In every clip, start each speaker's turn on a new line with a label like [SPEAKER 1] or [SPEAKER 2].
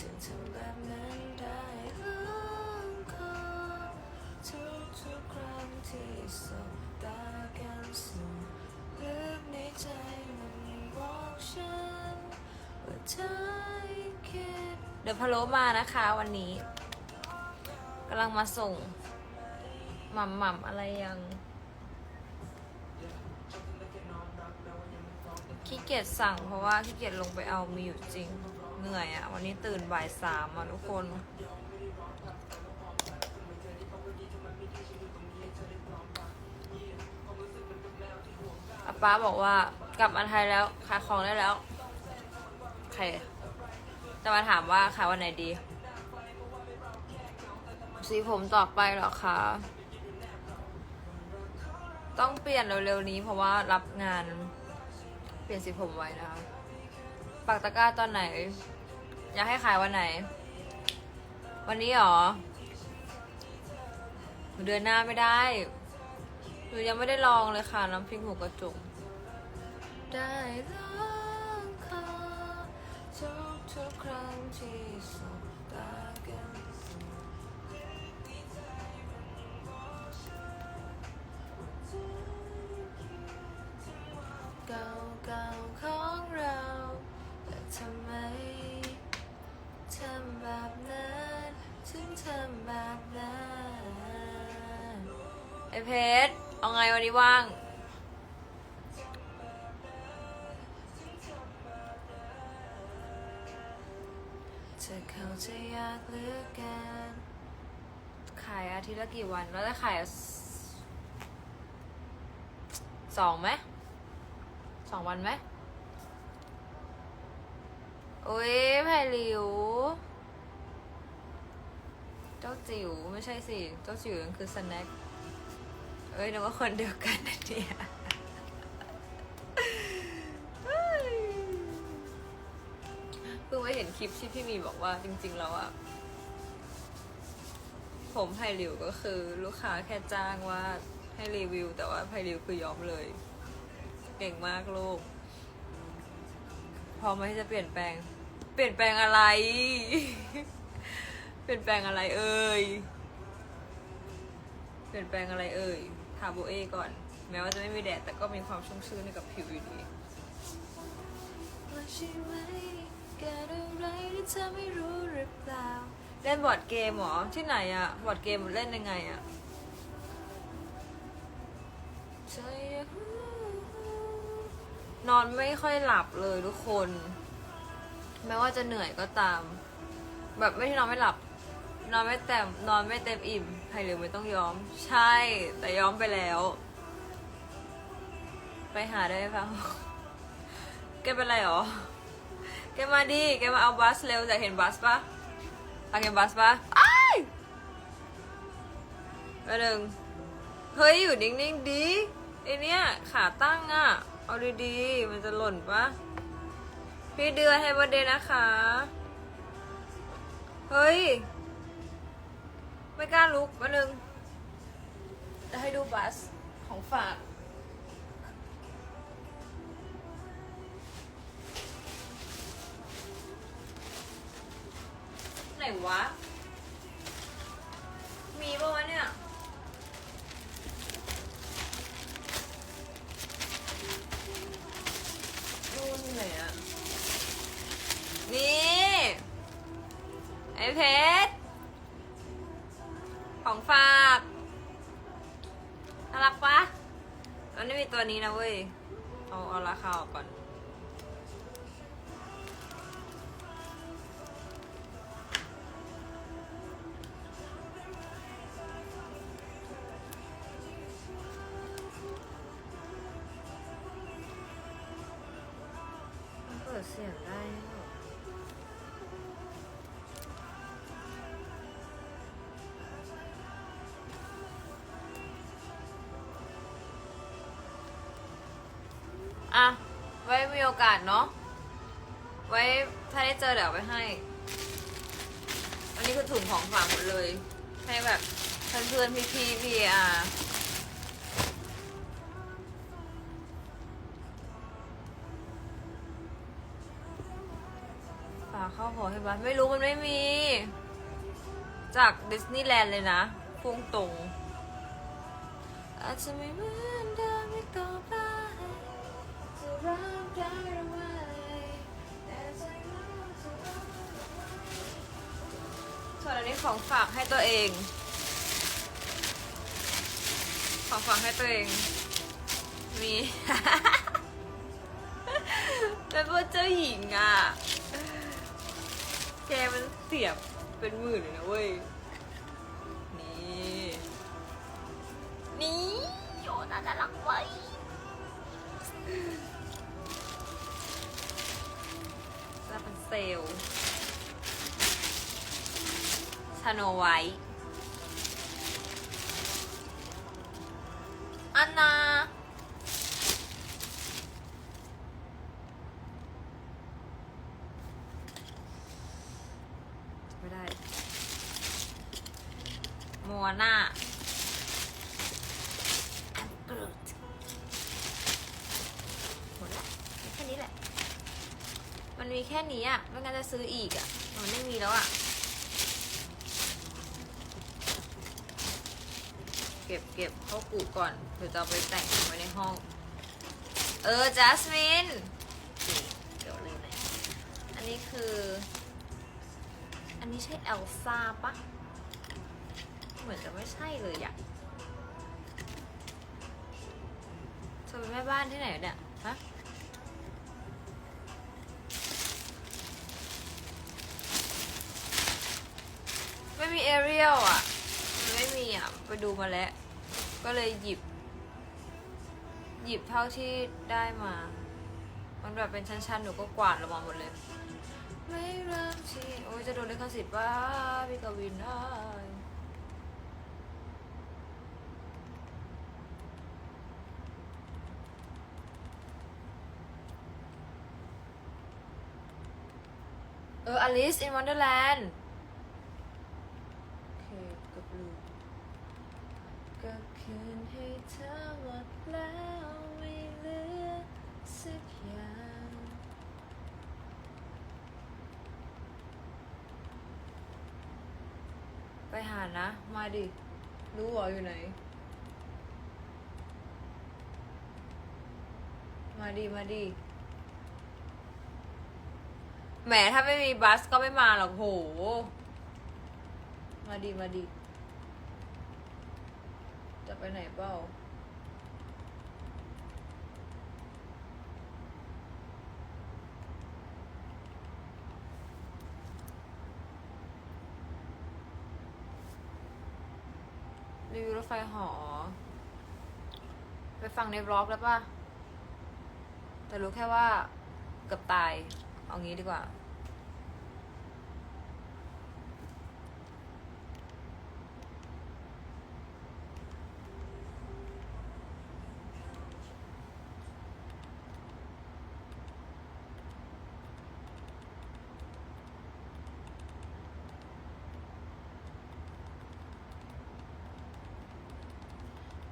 [SPEAKER 1] ถึงทำแบบนั้นได้ล้องคอทุกทุกครั้งที่สบตากันสู่ลึกในใจมันบอกฉันว่าเธอคิดเดี๋ยวพะโล้มานะคะวันนี้กำลังมาส่งหม่ำหม่ำๆอะไรยังขี้เกียจสั่งเพราะว่าขี้เกียจลงไปเอามีอยู่จริง เหนื่อยอะวันนี้ตื่นบ่ายสามอะทุกคน อาป้าบอกว่ากลับมาไทยแล้วขายของได้แล้วใครจะมาถามว่าขายวันไหนดี สีผมต่อไปหรอคะต้องเปลี่ยนเร็วๆนี้เพราะว่ารับงานเปลี่ยนสีผมไว้นะคะ ปักตะกร้าตอนไหน อยากให้ขายวันไหน วันนี้เหรอ เดือนหน้าไม่ได้หนูยังไม่ได้ลองเลยค่ะ น้ำพริกหมูกระจุกได้ลองขอทุกทุกครั้งที่สบตากันเก่าเก่าๆของเราแต่ทำไม อเพชรเอาไงวันนี้ว่างเธอเข้าใจยากเหลือเกินขายอาทิตย์ละกี่วัน แล้วจะขายสองไหมสองวันไหมอุ้ยไผ่หลิว เจ้าจิ๋วไม่ใช่สิ เจ้าจิ๋วยังคือสแน็ค เอ้ยนึกว่าคนเดียวกันนะเนี่ยเพิ่งไปเห็นคลิปที่พี่มีบอกว่าจริง ๆ แล้วอะผมไผ่หลิวก็คือลูกค้าแค่จ้างว่าให้รีวิว แต่ว่าไผ่หลิวคือยอมเลย เก่งมากลูก พร้อมไหมที่จะเปลี่ยนแปลง เปลี่ยนแปลงอะไร เปลี่ยนแปลงอะไรเอ่ยเปลี่ยนแปลงอะไรเอ่ย ทาโบเอก่อน แม้ว่าจะไม่มีแดดแต่ก็มีความชุ่มชื้นให้กับผิวอยู่ดีว่าใช่ไหมเกิดอะไรที่เธอไม่รู้หรือเปล่าเล่นบอร์ดเกมเหรอ ที่ไหนอะบอร์ดเกมเล่นยังไงอะเธออยากรู้นอนไม่ค่อยหลับเลยทุกคน แม้ว่าจะเหนื่อยก็ตาม แบบไม่ใช่นอนไม่หลับ นอนไม่เต็มนอนไม่เต็มอิ่มใครหรือไม่ต้องย้อม ใช่ แต่ย้อมไปแล้ว ไปหาได้ไหมฟังแกเป็นไรหรอ แกมาดิ แกมาเอาบัสเร็วแต่เห็นบัสปะเอาเห็นบัสปะอ้ยไปหนึ่งเฮ้ย อยู่นิ่งๆดีไอเนี้ยขาตั้งอะ่ะ เอาดีๆ มันจะหล่นปะพี่เดือนให้บันเดย์นะคะ เฮ้ย ไม่กล้าลุกมาหนึ่งจะให้ดูบัสของฝาก ไหนวะ มีปะวะเนี่ยนู่นไหนอะนี่ ไอเพชร ของฝากน่ารักปะมันไม่มีตัวนี้นะเว้ย เอาเอาราคาออกก่อนมัน อะ ไว้มีโอกาสเนาะ ไว้ถ้าได้เจอเดี๋ยวไปให้ อันนี้คือถุงของฝากหมดเลย ให้แบบเพื่อนๆพี่ๆพี่อาฝาก
[SPEAKER 2] เข้าหอให้บ้านไม่รู้มันไม่มี จากดิสนีย์แลนด์เลยนะพุ่งตรง
[SPEAKER 1] อาจจะไม่มือนเดิม
[SPEAKER 2] ส่วนอันนี้ของฝากให้ตัวเอง ของฝากให้ตัวเอง มี เป็นพวกเจ้าหญิงอะ แกมันเสียบเป็นหมื่นเลยนะเว้ย นี่ นี่โยน่าจะรักไว้จะเป็นเซลลช โนไว้อันนาไม่ได้มัวหน้า
[SPEAKER 1] กรุด
[SPEAKER 2] หมดและมีแค่นี้แหละ มันมีแค่นี้อะ ไม่งั้นจะซื้ออีกอะ มันไม่มีแล้วอะ เก็บเก็บเข้ากูก่อนเดี๋ยวจะไปแต่งไว้ในห้อง เออจัสมินเดี๋ยวลืมเลยอันนี้คือ อันนี้ใช่เอลซ่าปะเหมือนจะไม่ใช่เลยอะเธอเป็นแม่บ้านที่ไหนเนี่ยฮะไม่มีเอเรียลอะ ไม่มีอะไปดูมาแล้ว ก็เลยหยิบ หยิบเท่าที่ได้มา มันแบบเป็นชั้นๆ หนูก็กวาดลงมาหมดเลย ไม่เริ่มที่โอ้ยจะโดนลิขสิทธิ์ป่ะพี่กวินได้เออ Alice in Wonderland โอ หานะ มาดิ รู้เหรออยู่ไหน มาดิ มาดิแหมถ้าไม่มีบัสก็ไม่มาหรอกโห มาดีมาดี จะไปไหนเปล่า รีวิวรถไฟหอ ไปฟังในบล็อกแล้วป่ะ แต่รู้แค่ว่าเกือบตาย เอางี้ดีกว่า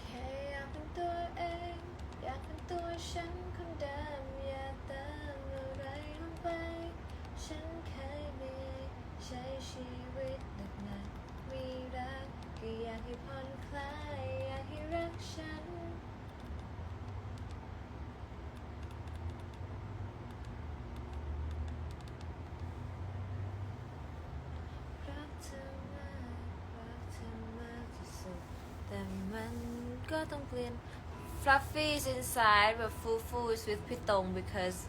[SPEAKER 1] แค่อยากเป็นตัวเอง อยากเป็น ตัวฉันคนเดิมอย่าเติมอะไรลงไป ฉันเคยมีใช้ชีวิตหนักหนักมีรักก็อยากให้ผ่อนคลายอยากให้รักฉัน รักเธอมากรักเธอมากที่สุดแต่มันก็ต้องเปลี่ยน
[SPEAKER 2] Fluffy is inside but Fufu is with Pitong because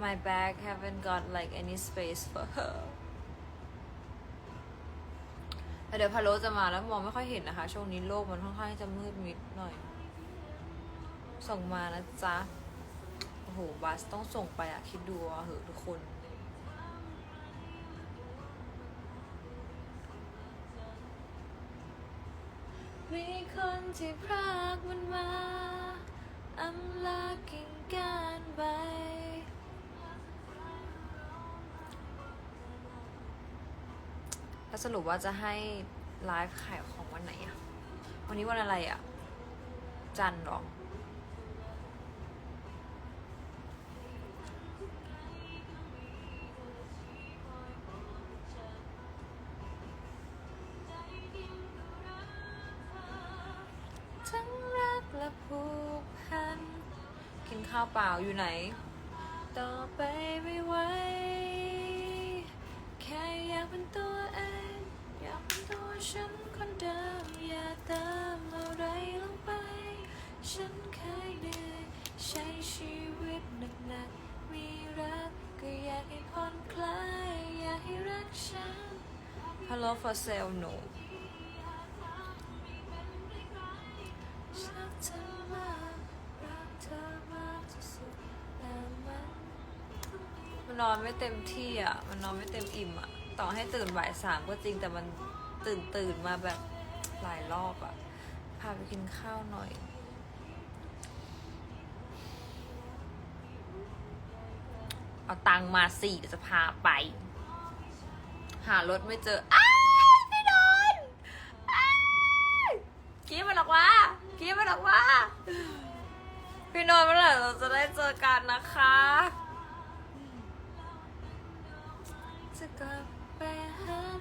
[SPEAKER 2] my bag haven't got like any space for her แต่เดี๋ยวพะโลจะมาแล้วมองไม่ค่อยเห็นนะคะ ช่วงนี้โลกมันค่อนข้างจะมืดมิดหน่อย ส่งมานะจ๊ะ โอ้โห บัสต้องส่งไปอะคิดดูอะเหอะทุกคน
[SPEAKER 1] มีคนที่พรากมันมา I'm looking กันไป
[SPEAKER 2] แล้วสรุปว่าจะให้ไลฟ์ขายของวันไหนอะวันนี้วันอะไรอะจันหรอ ทั้งรักและผู กพัน กินข้าวเปล่าอยู่ไหน ต่อไปไม่ไหว แค่อยากเป็นตัวเอง อยากเป็นตัวฉันคนเดิม อย่าเติมอะไรลงไป ฉันเคยเหนื่อยใช้ชีวิตหนักๆ มีรักก็อยากให้ผ่อนคลาย อยากให้รักฉัน Hello for sale no นอนไม่เต็มที่อะ มันนอนไม่เต็มอิ่มอะ ต่อให้ตื่นบ่ายสามก็จริงแต่มันตื่นตื่นมาแบบหลายรอบอะ พาไปกินข้าวหน่อย เอาตังมาสี่จะพาไป หารถไม่เจอ อ้ายไม่โดนอนกี้มันหรอกวะกี้มันหรอกวะพี่โนนท์เมื่อไหร่เราจะได้เจอกันนะคะ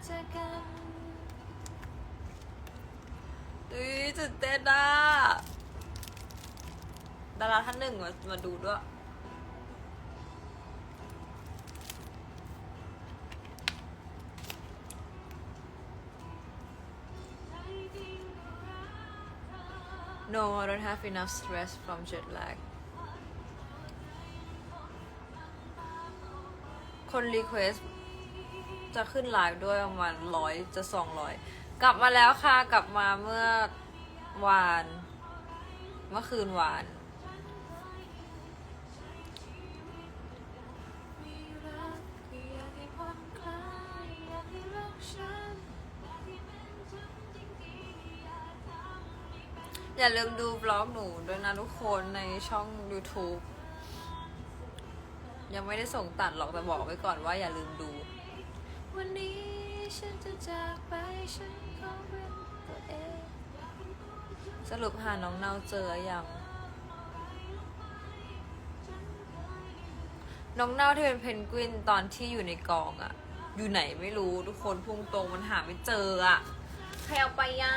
[SPEAKER 2] เจอกันอุ้ยตื่นเต้นอะดาราท่านหนึ่งมามาดูด้วย No, I don't have enough stress from jet lag. คนรีเควส จะขึ้นไลฟ์ด้วยประมาณร้อยจะสองร้อยกลับมาแล้วค่ะ กลับมาเมื่อวาน เมื่อคืนวาน อย่าลืมดูบล็อกหนูด้วยนะทุกคนในช่อง YouTube ยังไม่ได้ส่งตัดหรอกแต่บอกไว้ก่อนว่าอย่าลืมดู วันนี้ฉันจะจากไปฉันขอเป็นตัวเอง สรุปหาน้องเนาเจออยังน้องเน่าที่เป็นเพนกวินตอนที่อยู่ในกองอะอยู่ไหนไม่รู้ทุกคนพุ่งตรงมันหาไม่เจออะใครเอาไปย่า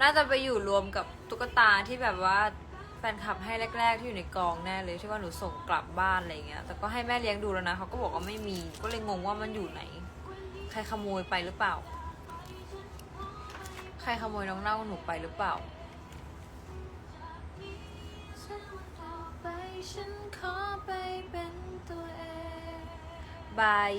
[SPEAKER 2] น่าจะไปอยู่รวมกับตุ๊กตาที่แบบว่า แฟนคลับให้แรก ๆ ที่อยู่ในกองแน่เลยที่ว่าหนูส่งกลับบ้านอะไรเงี้ย แต่ก็ให้แม่เลี้ยงดูแล้วนะเขาก็บอกว่าไม่มี ก็เลยงงว่ามันอยู่ไหน ใครขโมยไปหรือเปล่า ใครขโมยน้องเน่าหนูไปหรือเปล่าฉันขอไปเป็นตัวเองบาย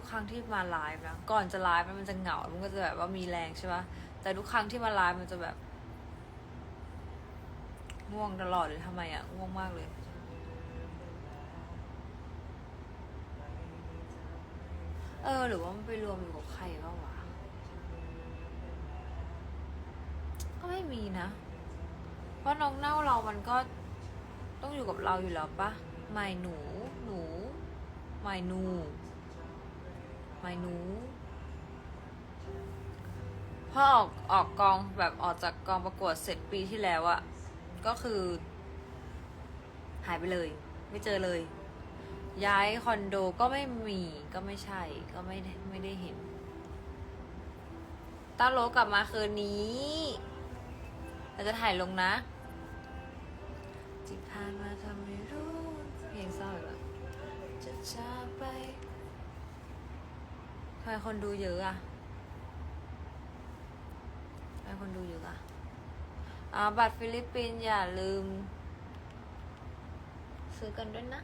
[SPEAKER 2] ทุกครั้งที่มาไลฟ์นะก่อนจะไลฟ์มันจะเหงา มันก็จะแบบว่ามีแรงใช่ปะแต่ทุกครั้งที่มาไลฟ์มันจะแบบ ง่วงตลอดเลยทำไมอะง่วงมากเลยเออ หรือว่ามันไปรวมอยู่กับใครบ้างวะก็ไม่มีนะ เพราะน้องเน่าเรามันก็ต้องอยู่กับเราอยู่แล้วปะไม่หนู หนู ไม่หนู ไม่หนูพอออกออกกองแบบออกจากกองประกวดเสร็จปีที่แล้วอะก็คือ หายไปเลย ไม่เจอเลย ย้ายคอนโดก็ไม่มีก็ไม่ใช่ ก็ไม่ไม่ได้เห็นต้าโลกลับมาคืนนี้เราจะถ่ายลงนะที่ผ่านมาทำไม่รู้เพลงเศร้าอีกแล้วจะจากไป ไมคนดูเยอะอะทำไมคนดูเยอะอะอ่าบัตรฟิลิปปินส์อย่าลืม ซื้อกันด้วยนะ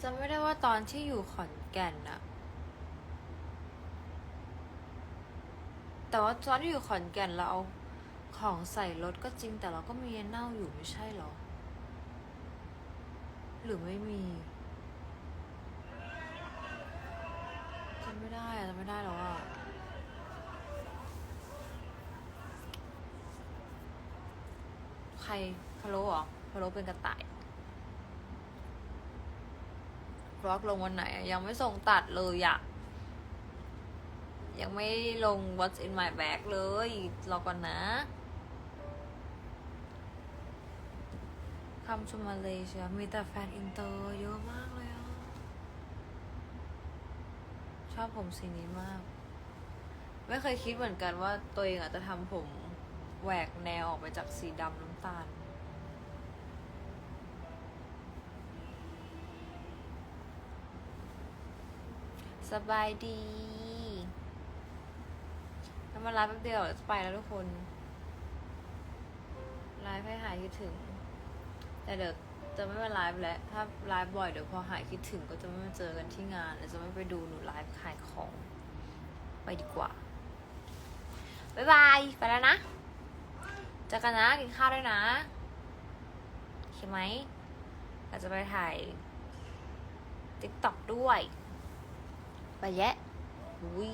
[SPEAKER 2] จำไม่ได้ว่าตอนที่อยู่ขอนแก่นอะ แต่ว่าตอนที่อยู่ขอนแก่นเราเอาของใส่รถก็จริง แต่เราก็มีเน่าอยู่ไม่ใช่หรอ หรือไม่มีจำไม่ได้อะจำไม่ได้แล้วอะใครพะโล้เหรอพะโล้เป็นกระต่ายบล็อกลงวันไหนยังไม่ส่งตัดเลยอะ ยังไม่ลง What's in my bag เลย รอก่อนนะคำชมมาเลเซียมีแต่แฟนอินเตอร์เยอะมากเลยอะ ชอบผมสีนี้มาก ไม่เคยคิดเหมือนกันว่าตัวเองอาจจะทำผมแหวกแนวออกไปจากสีดำน้ำตาลสบายดี มาไลฟ์แป๊บเดียวจะไปแล้วทุกคนไลฟ์ให้หายคิดถึง แต่เดี๋ยวจะไม่มาไลฟ์แล้ว ถ้าไลฟ์บ่อยเดี๋ยวพอหายคิดถึงก็จะไม่มาเจอกันที่งานแล้วจะไม่ไปดูหนูไลฟ์ขายของ ไปดีกว่า บ๊ายบาย ไปแล้วนะเจอกันนะ กินข้าวด้วยนะโอเคไหมเราจะไปถ่ายติ๊กต็อกด้วย ไปแยะอุ้ย